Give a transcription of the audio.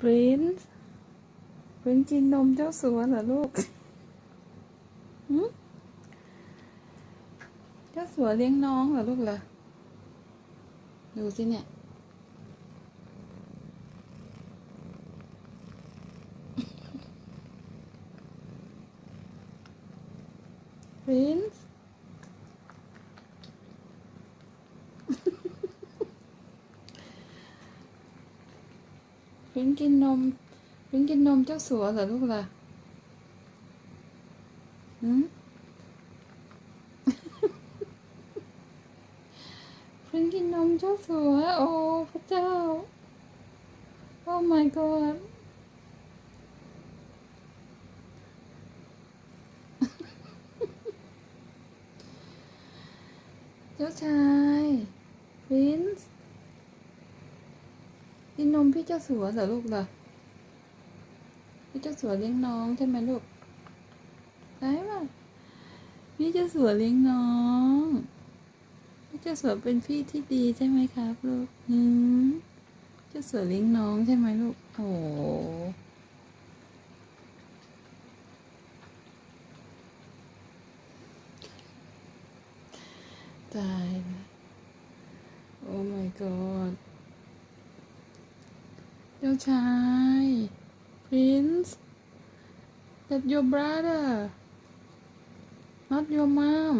Prince Prince กินนมเจ้าสัวเหรอลูกหึเจ้าสัวเลี้ยงน้องเหรอลูกเหรอ ดูสิเนี่ย Prince พริ้น พิงกินนมพริ้นกินนมเจ้าสัวเหรอลูกล่ะหืมพริ้นกินนมเจ้าสัว โอ้พระเจ้า โอ้ my god เจ้าชายพรินซ์ กินนมพี่เจ้าสัวเหรอลูกเหรอพี่เจ้าสัวเลี้ยงน้องใช่ไหมลูกใช่ป่ะพี่เจ้าสัวเลี้ยงน้องพี่เจ้าสัวเป็นพี่ที่ดีใช่ไหมครับลูกอืมเจ้าสัวเลี้ยงน้องใช่ไหมลูกโอ้โหตายล้วโอ้ my god เจ้าชาย Prince that your brother not your mom